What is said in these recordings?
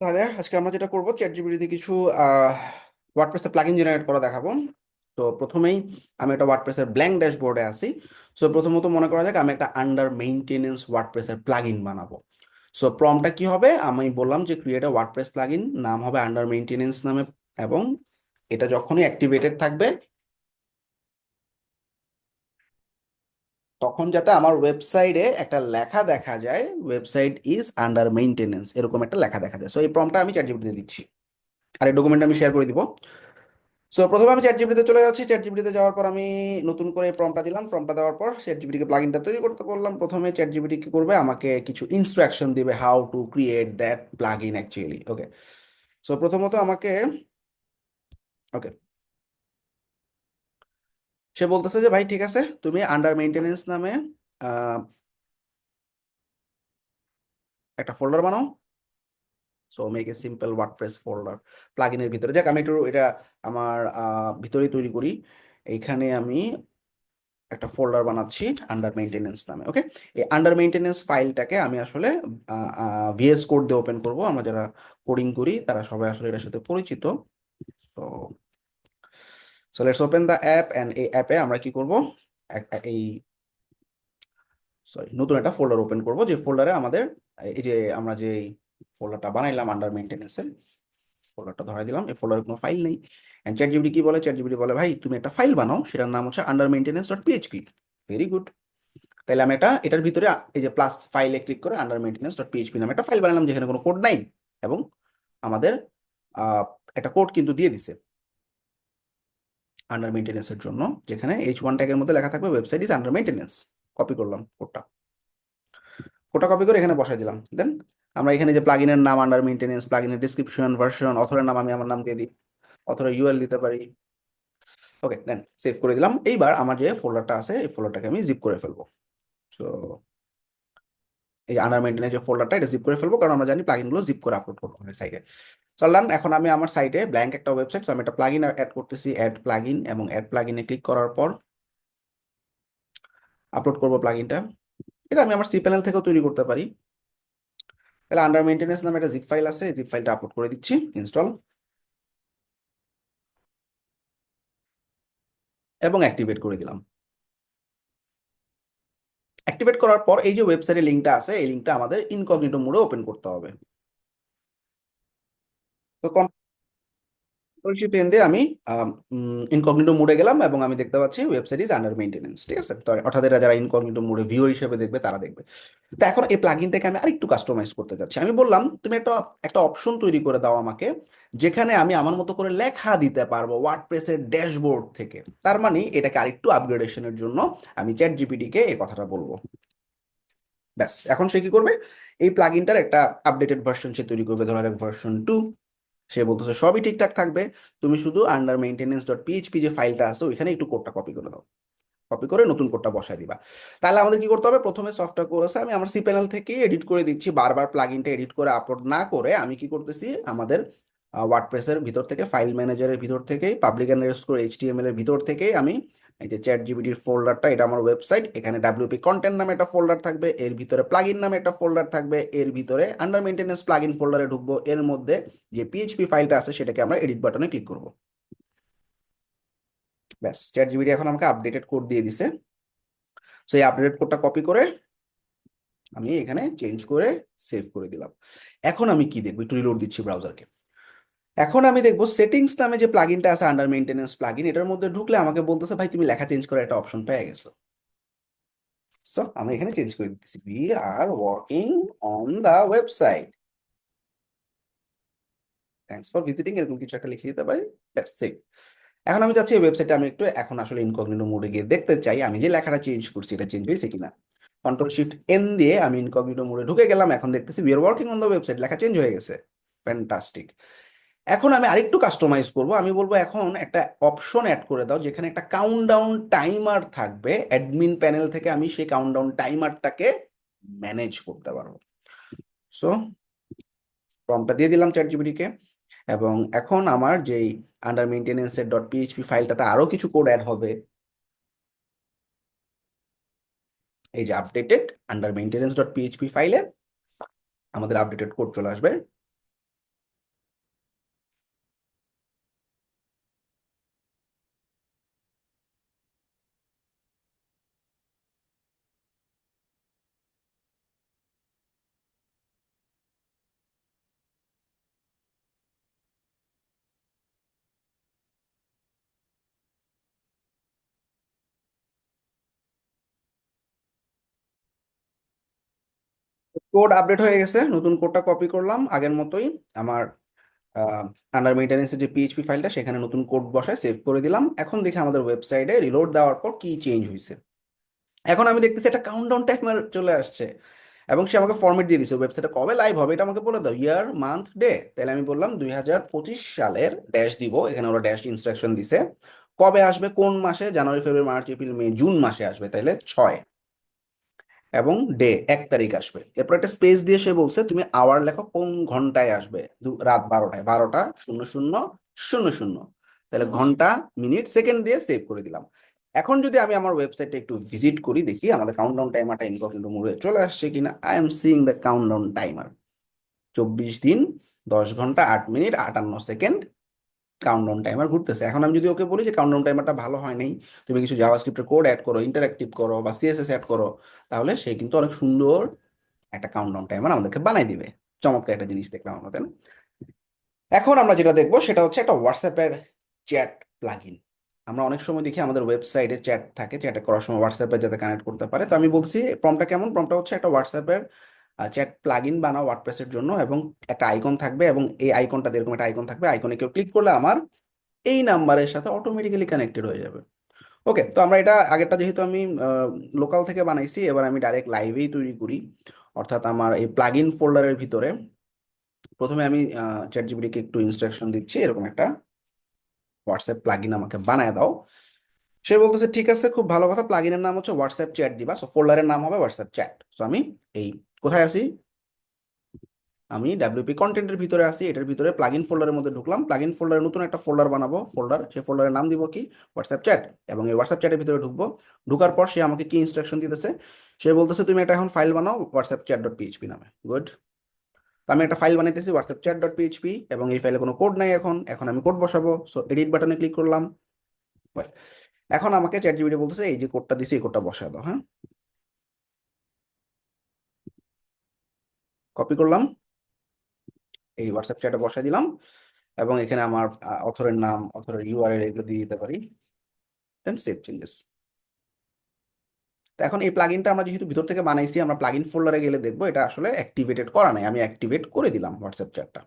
তাহলে আজকে আমরা যেটা করব চ্যাট জিপিটিতে কিছু ওয়ার্ডপ্রেসে প্লাগইন জেনারেট করা দেখাবো। তো প্রথমেই আমি একটা ওয়ার্ডপ্রেসের ব্ল্যাঙ্ক ড্যাশবোর্ডে আসি সো প্রথমত মনে করা যাক, আমি একটা আন্ডার মেইনটেনেন্স ওয়ার্ডপ্রেসের প্লাগইন বানাবো। সো প্রমটা কি হবে? আমি বললাম যে ক্রিয়েট এ ওয়ার্ডপ্রেস প্লাগইন নাম হবে আন্ডার মেইনটেনেন্স নামে, এবং এটা যখনই অ্যাক্টিভেটেড থাকবে তখন যাতে আমার ওয়েবসাইটে একটা লেখা দেখা যায় ওয়েবসাইট ইজ আন্ডার মেইনটেনেন্স এরকম একটা লেখা দেখা যায়। সো এই প্রমটা আমি চ্যাট জিপিটিতে দিচ্ছি। আর এই ডকুমেন্ট আমি শেয়ার করে দিব। সো প্রথমে আমি চ্যাট জিপিটিতে চলে যাচ্ছি। চ্যাট জিপিটিতে যাওয়ার পর আমি নতুন করে প্রমটা দিলাম। প্রমটা দেওয়ার পর চ্যাট জিপিটিকে প্লাগইনটা তৈরি করতে বললাম। প্রথমে চ্যাট কি করবে? আমাকে কিছু ইনস্ট্রাকশন দিবে how to create that plugin actually okay so প্রথমত আমাকে ওকে সে বলতেছে যে, ভাই, ঠিক আছে, তুমি আন্ডার মেইনটেনেন্স নামে একটা ফোল্ডার বানাও। So make a simple WordPress folder প্লাগইনের ভিতরে। যাক, আমি একটু এটা আমার ভিতরেই তৈরি করি। এইখানে আমি একটা ফোল্ডার বানাচ্ছি আন্ডার মেইনটেনেন্স নামে ওকে এই আন্ডার মেইনটেনেন্স ফাইলটাকে আমি আসলে ভিএস কোড দিয়ে ওপেন করব। আমরা যারা কোডিং করি, তারা সবাই আসলে এটার সাথে পরিচিত। তো so let's open the app and এই অ্যাপে আমরা কি করব? এই সরি নতুন একটা ফোল্ডার ওপেন করব, যে ফোল্ডারে আমাদের, এই যে আমরা যে ফোল্ডারটা বানাইলাম আন্ডার মেইনটেনেন্সের ফোল্ডারটা ধরাই দিলাম, এই ফোল্ডারে কোনো ফাইল নেই। এন্ড চ্যাট জিপিটি কি বলে? চ্যাট জিপিটি বলে, ভাই, তুমি একটা ফাইল বানাও, সেটার নাম হচ্ছে under maintenance dot PHP very good তাহলে আমি এটা, এটার ভিতরে এই যে প্লাস ফাইলে ক্লিক করে আন্ডার মেইনটেনেন্স ডট পিএইচপি নামে একটা ফাইল বানালাম, যেখানে কোনো কোড নাই। এবং আমাদের একটা কোড কিন্তু দিয়ে দিছে। আন্ডার মেইনটেনেন্সের জন্য, যেখানে এইচ ওয়ান ট্যাগের মধ্যে লেখা থাকবে website is under maintenance copy করলাম কোডটা কোডটা কপি করে এখানে বসাই দিলাম। দেন আমরা এখানে যে প্লাগইনের নাম আন্ডার মেইনটেনেন্স প্লাগইনের ডিসক্রিপশন ভার্সন অথরের নাম আমি আমার নাম দিয়ে দিই অথরের ইউএল দিতে পারি। ওকে দেন সেভ করে দিলাম। এইবার আমার যে ফোল্ডারটা আছে, এই ফোল্ডারটাকে আমি জিপ করে ফেলব। সো এই আন্ডার মেইনটেনেন্স যে ফোল্ডারটা এটা জিপ করে ফেলব, কারণ আমরা জানি প্লাগইনগুলো জিপ করে আপলোড করতে হয় সাইটে চললাম এখন আমি আমার সাইটে ব্ল্যাঙ্ক একটা ওয়েবসাইট তো আমি একটা প্লাগইন অ্যাড করতেছি অ্যাড প্লাগইন এবং অ্যাড প্লাগইনে ক্লিক করার পর আপলোড করব প্লাগইনটা এটা আমি আমার সি প্যানেল থেকেও তৈরি করতে পারি। তাহলে আন্ডার মেইনটেনেন্স নামে একটা জিপ ফাইল আছে জিপ ফাইলটা আপলোড করে দিচ্ছি ইনস্টল এবং অ্যাক্টিভেট করে দিলাম। অ্যাক্টিভেট করার পর এই যে ওয়েবসাইটের লিঙ্কটা আছে, এই লিঙ্কটা আমাদের ইনকগনিটো মোডে ওপেন করতে হবে। তো কন্ট্রোল পেন দিয়ে আমি ইনকগনিটো মোডে গেলাম এবং আমি দেখতে পাচ্ছি ওয়েবসাইট ইজ আন্ডার মেইনটেনেন্স ঠিক আছে? তো অর্থাৎ এটা যারা ইনকগনিটো মোডে ভিউয়ার হিসেবে দেখবে, তারা দেখবে। তো এখন এই প্লাগইনটাকে আমি আরেকটু কাস্টমাইজ করতে যাচ্ছি। আমি বললাম, তুমি একটা একটা অপশন তৈরি করে দাও আমাকে, যেখানে আমি আমার মতো করে লেখা দিতে পারব ওয়ার্ডপ্রেসের ড্যাশবোর্ড থেকে। তার মানে এটাকে আরেকটু আপগ্রেডেশনের জন্য আমি চ্যাট জিপিটিকে এই কথাটা বলব। ব্যাস, এখন সে কি করবে? এই প্লাগইনটার একটা আপডেটেড ভার্সন সে তৈরি করবে। ধরা যাক ভার্সন টু সে বলতেছে, সবই ঠিকঠাক থাকবে। তুমি শুধু আন্ডার মেইনটেনেন্স ডট পিএইচপি যে ফাইলটা আছে, ওইখানে একটু কোডটা কপি করে দাও। কপি করে নতুন কোডটা বসায় দিবা। তাহলে আমাদের কি করতে হবে? প্রথমে সফটওয়্যার আছে, আমি আমার সি প্যানেল থেকে এডিট করে দিচ্ছি। বারবার প্লাগইনটা এডিট করে আপলোড না করে আমি কি করতেছি? আমাদের ওয়ার্ডপ্রেসের ভিতর থেকে ফাইল ম্যানেজারের ভিতর থেকে পাবলিক আন্ডারস্কোর এইচটিএমএল এর ভিতর থেকে আমি এই যে চ্যাট জিপিটির ফোল্ডারটা এটা আমার ওয়েবসাইট এখানে ডাব্লিউপি কন্টেন্ট নামে একটা ফোল্ডার থাকবে, এর ভিতরে প্লাগইন নামে একটা ফোল্ডার থাকবে, এর ভিতরে আন্ডার মেইনটেনেন্স প্লাগইন ফোল্ডারে ঢুকবো, এর মধ্যে যে পিএইচপি ফাইলটা আছে, সেটাকে আমরা এডিট বাটনে ক্লিক করব। ব্যাস চ্যাট জিপিটি এখন আমাকে আপডেটেড কোড দিয়ে দিছে। সো এই আপডেটেড কোডটা কপি করে আমি এখানে চেঞ্জ করে সেভ করে দিলাম। এখন আমি কি দেখব? একটু রিলোড দিচ্ছি ব্রাউজারকে এখন আমি দেখব সেটিংস নামে যে প্লাগইনটা আছে আন্ডার মেইনটেনেন্স প্লাগইন এটার মধ্যে ঢুকলে আমাকে বলতেছে, ভাই, তুমি লেখা চেঞ্জ করার একটা অপশন পেয়ে গেছো। সো আমি এখানে চেঞ্জ করে দিতেছি। We are working on the website thanks for visiting এরকম কিছু একটা লিখে দিতে পারি। এখন আমি চাচ্ছি এই ওয়েবসাইটে আমি একটু এখন আসলে ইনকগনিটো মোডে গিয়ে দেখতে চাই, আমি যে লেখাটা চেঞ্জ করছি, এটা চেঞ্জ হয়েছে কিনা? কন্ট্রোল শিফট এন দিয়ে আমি ইনকগনিটো মোডে ঢুকে গেলাম, এখন দেখতেছি we are working on the website লেখা চেঞ্জ হয়ে গেছে। ফ্যান্টাস্টিক এখন আমি আরেকটু কাস্টমাইজ করব। আমি বলব এখন একটা অপশন অ্যাড করে দাও, যেখানে একটা কাউন্টডাউন টাইমার থাকবে। অ্যাডমিন প্যানেল থেকে আমি সেই কাউন্টডাউন টাইমারটাকে ম্যানেজ করতে পারব। সো ফর্মটা দিয়ে দিলাম চ্যাট জিপিটিকে এবং এখন আমার যেই আন্ডার মেইনটেনেন্সের ডট পিএইচপি ফাইলটাতে আরও কিছু কোড অ্যাড হবে। এই যে updated under maintenance dot PHP ফাইলে আমাদের আপডেটেড কোড চলে আসবে। কোড আপডেট হয়ে গেছে, নতুন কোডটা কপি করলাম। আগের মতোই আমার আন্ডার মেইনটেনেন্সের যে পিএইচপি ফাইলটা সেখানে নতুন কোড বসায় সেভ করে দিলাম। এখন দেখি আমাদের ওয়েবসাইটে রিলোড দেওয়ার পর কি চেঞ্জ হয়েছে এখন আমি দেখতেছি একটা কাউন্টডাউন টাইমার চলে আসছে এবং সে আমাকে ফরম্যাট দিয়ে দিছে। ওয়েবসাইটে কবে লাইভ হবে এটা আমাকে বলে দাও। ইয়ার মান্থ ডে তাহলে আমি বললাম দুই হাজার পঁচিশ সালের ড্যাশ দিব। এখানে ওরা ড্যাশ ইনস্ট্রাকশন দিছে। কবে আসবে? কোন মাসে? জানুয়ারি, ফেব্রুয়ারি, মার্চ, এপ্রিল, মে, জুন মাসে আসবে। তাইলে ছয়। এবং ডে এক তারিখ আসবে। এরপর একটা স্পেস দিয়ে সে বলছে, তুমি আওয়ার লেখো, কোন ঘন্টায় আসবে? রাত বারোটায়, বারোটা শূন্য শূন্য শূন্য শূন্য। তাহলে ঘণ্টা মিনিট সেকেন্ড দিয়ে সেভ করে দিলাম। এখন যদি আমি আমার ওয়েবসাইটে একটু ভিজিট করি, দেখি আমাদের কাউন্টডাউন টাইমারটা ইনকগনিটো মোডে চলে আসছে কিনা। I am seeing the countdown timer চব্বিশ দিন, দশ ঘণ্টা, আট মিনিট আটান্ন সেকেন্ড কাউন্টডাউন টাইমার ঘুরতেছে। এখন আমি যদি ওকে বলি যে কাউন্টডাউন টাইমারটা ভালো হয় নাই, তুমি কিছু জাভাস্ক্রিপ্টের কোড অ্যাড করো ইন্টারঅ্যাক্টিভ করো বা সিএসএস অ্যাড করো, তাহলে সে কিন্তু অনেক সুন্দর একটা কাউন্টডাউন টাইমার আমাদেরকে বানাই দিবে। চমৎকার একটা জিনিস দেখলাম আমরা, তাই না? এখন আমরা যেটা দেখব সেটা হচ্ছে একটা হোয়াটসঅ্যাপের চ্যাট প্লাগইন আমরা অনেক সময় দেখি আমাদের ওয়েবসাইটে চ্যাট থাকে চ্যাটে করার সময় হোয়াটসঅ্যাপে যাতে কানেক্ট করতে পারে। তো আমি বলছি প্রমটা কেমন? প্রমটা হচ্ছে একটা হোয়াটসঅ্যাপের চ্যাট প্লাগইন বানাও ওয়ার্ডপ্রেসের জন্য এবং একটা আইকন থাকবে এবং এই আইকনটা এরকম একটা আইকন থাকবে আইকনে কেউ ক্লিক করলে আমার এই নাম্বারের সাথে অটোমেটিক্যালি কানেক্টেড হয়ে যাবে। ওকে তো আমরা এটা আগেরটা যেহেতু আমি লোকাল থেকে বানাইছি, এবার আমি ডাইরেক্ট লাইভেই তৈরি করি। অর্থাৎ আমার এই প্লাগইন ফোল্ডারের ভিতরে প্রথমে আমি চ্যাট জিপিটিকে একটু ইনস্ট্রাকশন দিচ্ছি, এরকম একটা হোয়াটসঅ্যাপ প্লাগইন আমাকে বানায় দাও। সে বলতেছে, ঠিক আছে, খুব ভালো কথা। প্লাগইনের নাম হচ্ছে হোয়াটসঅ্যাপ চ্যাট দিবা। সো ফোল্ডারের নাম হবে হোয়াটসঅ্যাপ চ্যাট সো আমি এই, কোথায় আছি? আমি ডাব্লিউপি কন্টেন্টের ভিতরে আছি। এটার ভিতরে প্লাগইন ফোল্ডারের মধ্যে ঢুকলাম। প্লাগইন ফোল্ডারে নতুন একটা ফোল্ডার বানাবো। ফোল্ডার সেই ফোল্ডারের নাম দিব কি? হোয়াটসঅ্যাপ চ্যাট এবং এই হোয়াটসঅ্যাপ চ্যাটের ভিতরে ঢুকবো। ঢুকার পর সে আমাকে কি ইনস্ট্রাকশন দিতেছে? সে বলতেছে, তুমি একটা এখন ফাইল বানাও হোয়াটসঅ্যাপ চ্যাট ডট পিএইচপি নামে গুড আমি একটা ফাইল বানাইতেছি হোয়াটসঅ্যাপ চ্যাট ডট পিএইচপি এবং এই ফাইলে কোনো কোড নাই এখন। এখন আমি কোড বসাবো। সো এডিট বাটনে ক্লিক করলাম। এখন আমাকে চ্যাট জিপিটি বলতেছে, এই যে কোডটা দিছি, এই কোডটা বসায় দাও হ্যাঁ? কপি করলাম। এই হোয়াটসঅ্যাপ চ্যাটে বসায় দিলাম এবং এখানে আমার অথরের নাম অথরের ইউআরএল এগুলো দিয়ে দিতে পারি। দেন সেভ চেঞ্জেস তো এখন এই প্লাগইনটা আমরা যেহেতু ভিতর থেকে বানাইছি, আমরা প্লাগইন ফোল্ডারে গেলে দেখব এটা আসলে অ্যাক্টিভেটেড করা নাই। আমি অ্যাক্টিভেট করে দিলাম হোয়াটসঅ্যাপ চ্যাটটা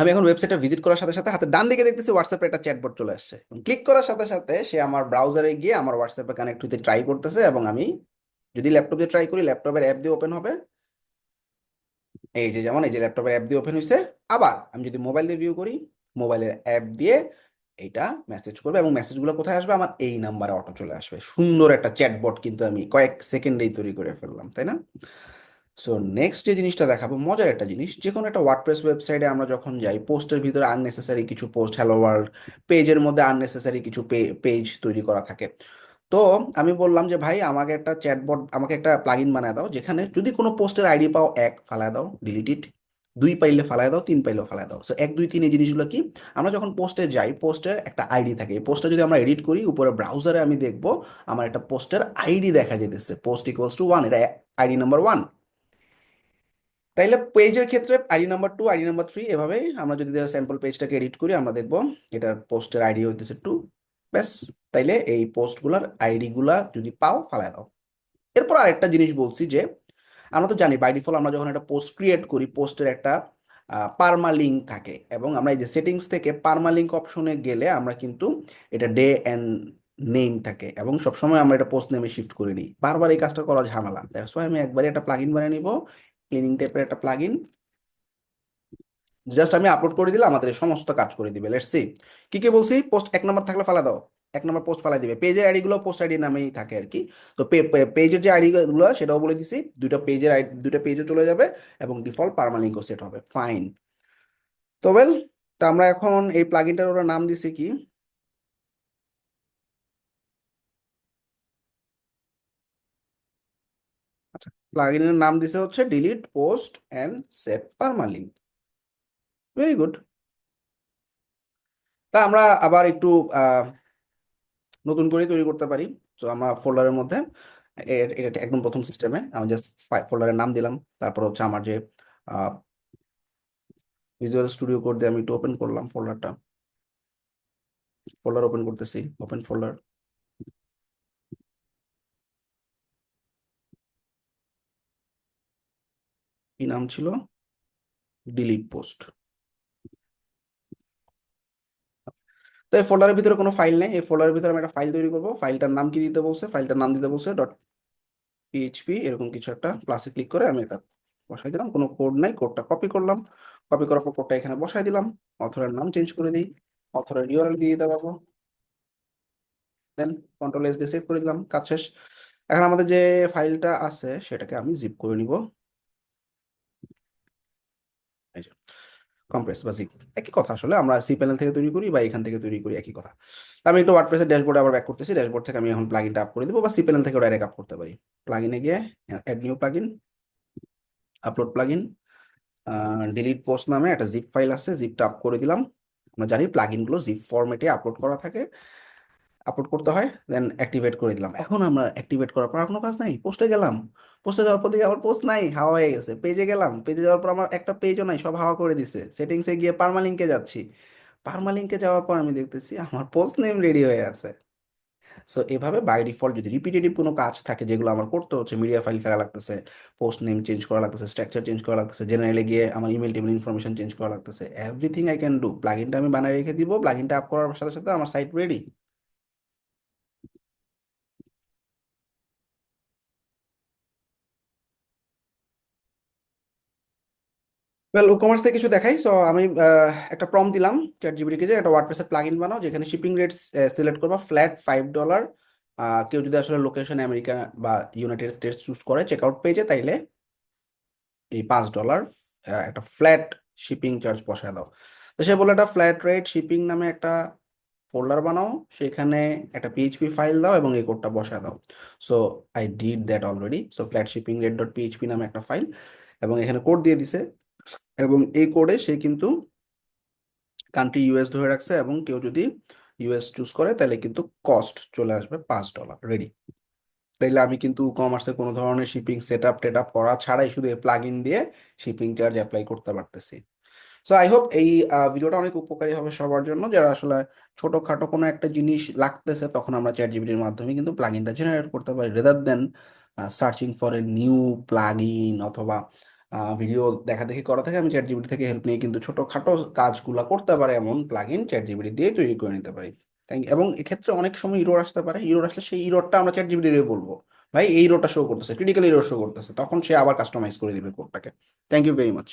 আমি এখন ওয়েবসাইটটা ভিজিট করার সাথে সাথে হাতে ডান দিকে দেখতেছি হোয়াটসঅ্যাপে একটা চ্যাটবট চলে আসছে। ক্লিক করার সাথে সাথে সে আমার ব্রাউজারে গিয়ে আমার হোয়াটসঅ্যাপে কানেক্ট হতে ট্রাই করতেছে এবং আমি যদি ল্যাপটপ দিয়ে ট্রাই করি ল্যাপটপের অ্যাপ দিয়ে ওপেন হবে। এই যে যেমন, এই যে ল্যাপটপের অ্যাপ দিয়ে ওপেন হয়েছে আবার আমি যদি মোবাইল দিয়ে ভিউ করি মোবাইলের অ্যাপ দিয়ে এইটা মেসেজ করবে এবং মেসেজগুলো কোথায় আসবে? আমার এই নাম্বারে অটো চলে আসবে। সুন্দর একটা চ্যাটবট কিন্তু আমি কয়েক সেকেন্ডেই তৈরি করে ফেললাম, তাই না? সো নেক্সট যে জিনিসটা দেখাবো, মজার একটা জিনিস যে কোনো একটা ওয়ার্ডপ্রেস ওয়েবসাইটে আমরা যখন যাই, পোস্টের ভিতরে আননেসেসারি কিছু পোস্ট হ্যালো ওয়ার্ল্ড পেজের মধ্যে আননেসেসারি কিছু পেজ তৈরি করা থাকে। তো, আমি বললাম যে, ভাই, আমাকে একটা চ্যাটবট আমাকে একটা প্লাগইন বানায় দাও, যেখানে যদি কোনো পোস্টের আইডি পাও, এক ফালায় দাও ডিলিট ইট দুই পাইলে ফালায় দাও, তিন পাইলে ফালায় দাও। সো এক, দুই, তিন এই জিনিসগুলো কি, আমরা যখন পোস্টে যাই পোস্টের একটা আইডি থাকে। এই পোস্টটা যদি আমরা এডিট করি, উপরে ব্রাউজারে আমি দেখব, আমার একটা পোস্টের আইডি দেখা যেতেছে। পোস্ট ইকুয়ালস টু ওয়ান এটা আইডি নাম্বার ওয়ান তাইলে পেজের ক্ষেত্রে ID number two ID number three এভাবেই আমরা যদি স্যাম্পল পেজটাকে এডিট করি, আমরা দেখব এটার পোস্টের আইডি হইতেছে টু ব্যাস। তাইলে এই পোস্টগুলার আইডি গুলা যদি পাও ফালায় দাও। এরপর আরেকটা জিনিস বলছি যে, আমরা তো জানি বাই ডিফল্ট আমরা যখন একটা পোস্ট ক্রিয়েট করি পোস্টের একটা পারমা লিঙ্ক থাকে। এবং আমরা এই যে সেটিংস থেকে পারমা লিঙ্ক অপশনে গেলে আমরা কিন্তু এটা ডে অ্যান্ড নেম থাকে। এবং সবসময় আমরা এটা পোস্ট নেমে শিফট করে নিই। বারবার এই কাজটা করা ঝামেলা। দ্যাটস ওয়াই আমি একবারে একটা প্লাগইন বানিয়ে নিব। ক্লিনিং টাইপের একটা প্লাগইন জাস্ট আমি আপলোড করে দিলে আমাদের সমস্ত কাজ করে দিবে লেটস সি কি কি বলছি? পোস্ট এক নম্বর থাকলে ফালা দাও, এক নম্বর পোস্ট ফালাই দিবে। পেজের আইডিগুলো পোস্ট আইডি নামেই থাকে আর কি। তো পেজের যে আইডি গুলো সেটাও বলে দিছি, দুইটা পেজের আইডি দুইটা পেজে চলে যাবে এবং ডিফল্ট পারমালিঙ্কও সেট হবে। ফাইন তো ওয়েল তা আমরা এখন এই প্লাগইনটার ওরা নাম দিছি কি? আচ্ছা প্লাগইনের নাম দিছে হচ্ছে delete post permalink very good তা আমরা আবার একটু নতুন করে তৈরি করতে পারি। তো আমরা ফোল্ডারের মধ্যে এটা একদম প্রথম সিস্টেমে আমি জাস্ট ফোল্ডারের নাম দিলাম। তারপর হচ্ছে আমার যে ভিজুয়াল স্টুডিও কোড দিয়ে আমি একটু ওপেন করলাম ফোল্ডারটা ফোল্ডার ওপেন করতেছি ওপেন ফোল্ডার নাম ছিল ডিলিট পোস্ট তো এই ফোল্ডারের ভিতরে কোনো ফাইল নেই, এই ফোল্ডারের ভিতরে আমি একটা ফাইল তৈরি করব। ফাইলটার নাম কি দিতে বলছে? ফাইলটার নাম দিতে বলছে ডট পিএইচপি এরকম কিছু একটা প্লাসে ক্লিক করে আমি এটা বসাই দিলাম। কোনো কোড নাই কোডটা কপি করলাম। কপি করার পর কোডটা এখানে বসাই দিলাম। অথরের নাম চেঞ্জ করে দিই। অথরের ইউআরএল দিয়ে দিতে পারব। দেন কন্ট্রোল এস দিয়ে সেভ করে দিলাম। কাজ শেষ। এখন আমাদের যে ফাইলটা আছে, সেটাকে আমি জিপ করে নিব। কম্প্রেস বা জিপ একই কথা। আসলে আমরা সি প্যানেল থেকে তৈরি করি বা এখান থেকে তৈরি করি একই কথা। আমি একটু ওয়ার্ডপ্রেসের ড্যাশবোর্ডে আবার ব্যাক করতেছি। ড্যাশবোর্ড থেকে আমি এখন প্লাগইনটা আপ করে দেবো বা সি প্যানেল থেকে ডাইরেক্ট আপ করতে পারি। প্লাগইনে গিয়ে add new plugin upload plugin delete post নামে একটা জিপ ফাইল আছে। জিপটা আপ করে দিলাম। আমরা জানি প্লাগইনগুলো জিপ ফরম্যাটে আপলোড করা থাকে। আপলোড করতে হয় দেন অ্যাক্টিভেট করে দিলাম। এখন আমরা অ্যাক্টিভেট করার পর কোনো কাজ নাই পোস্টে গেলাম। পোস্টে যাওয়ার পর দিকে আমার পোস্ট নাই, হাওয়া হয়ে গেছে। পেজে গেলাম পেজে যাওয়ার পর আমার একটা পেজও নাই, সব হাওয়া করে দিছে। সেটিংসে গিয়ে পারমালিঙ্কে যাচ্ছি। পারমালিঙ্কে যাওয়ার পর আমি দেখতেছি আমার পোস্ট নেম রেডি হয়ে আছে। সো এভাবে বাই ডিফল্ট যদি রিপিটেটিভ কোনো কাজ থাকে, যেগুলো আমার করতে হচ্ছে মিডিয়া ফাইল ফেলা লাগতেছে পোস্ট নেম চেঞ্জ করা লাগতেছে স্ট্রাকচার চেঞ্জ করা লাগতেছে জেনারেলে গিয়ে আমার ইমেল টেবিল ইনফরমেশন চেঞ্জ করা লাগতেছে এভরিথিং আই ক্যান ডু প্লাগইনটা আমি বানিয়ে রেখে দিব প্লাগইনটা আপ করার সাথে সাথে আমার সাইট রেডি ওয়েল কমার্স থেকে কিছু দেখাই। সো আমি একটা প্রম দিলাম চ্যাট জিপিটিকে যে একটা ওয়ার্ডপ্রেসের প্লাগইন বানাও, যেখানে শিপিং রেটস সিলেক্ট করবা। ফ্ল্যাট ফাইভ ডলার কেউ যদি আসলে লোকেশন আমেরিকা বা ইউনাইটেড স্টেটস চুজ করে চেক আউট পেজে তাইলে এই পাঁচ ডলার একটা ফ্ল্যাট শিপিং চার্জ বসায় দাও। তো সে বলে একটা ফ্ল্যাট রেট শিপিং নামে একটা ফোল্ডার বানাও, সেখানে একটা পিএইচপি ফাইল দাও এবং এই কোডটা বসায় দাও। So I did that already so flat shipping rate dot PHP নামে একটা ফাইল এবং এখানে কোড দিয়ে দিছে। এবং এই কোডে সে কিন্তু কান্ট্রি ইউএস ধরে রাখছে এবং কেউ যদি ইউএস চুজ করে, তাহলে কিন্তু কস্ট চলে আসবে পাঁচ ডলার রেডি তাইলে আমি কিন্তু কমার্সের কোনো ধরনের শিপিং সেট আপ টেট আপ করা ছাড়াই শুধু প্লাগ ইন দিয়ে শিপিং চার্জ অ্যাপ্লাই করতে পারতেছি। সো আই হোপ এই ভিডিওটা অনেক উপকারী হবে সবার জন্য। যারা আসলে ছোটখাটো কোনো একটা জিনিস লাগতেছে, তখন আমরা চ্যাট জিপিটির মাধ্যমে কিন্তু প্লাগ ইনটা জেনারেট করতে পারি। Rather then searching for a new plugin অথবা ভিডিও দেখা দেখি করা থাকে, আমি চ্যাট জিবিটি থেকে হেল্প নিয়ে কিন্তু ছোটখাটো কাজগুলো করতে পারে এমন প্লাগ ইন চ্যাট জিবিটি দিয়ে তৈরি করে নিতে পারি। থ্যাংক এবং এক্ষেত্রে অনেক সময় ইরোর আসতে পারে। ইরোর আসলে সেই ইরোরটা আমরা চ্যাট জিবিটি দিয়ে বলব। ভাই, এই ইরোটা শো করতেছে ক্রিটিক্যাল ইরোর শো করতেছে। তখন সে আবার কাস্টমাইজ করে দিবে কোডটাকে থ্যাংক ইউ ভেরি মাচ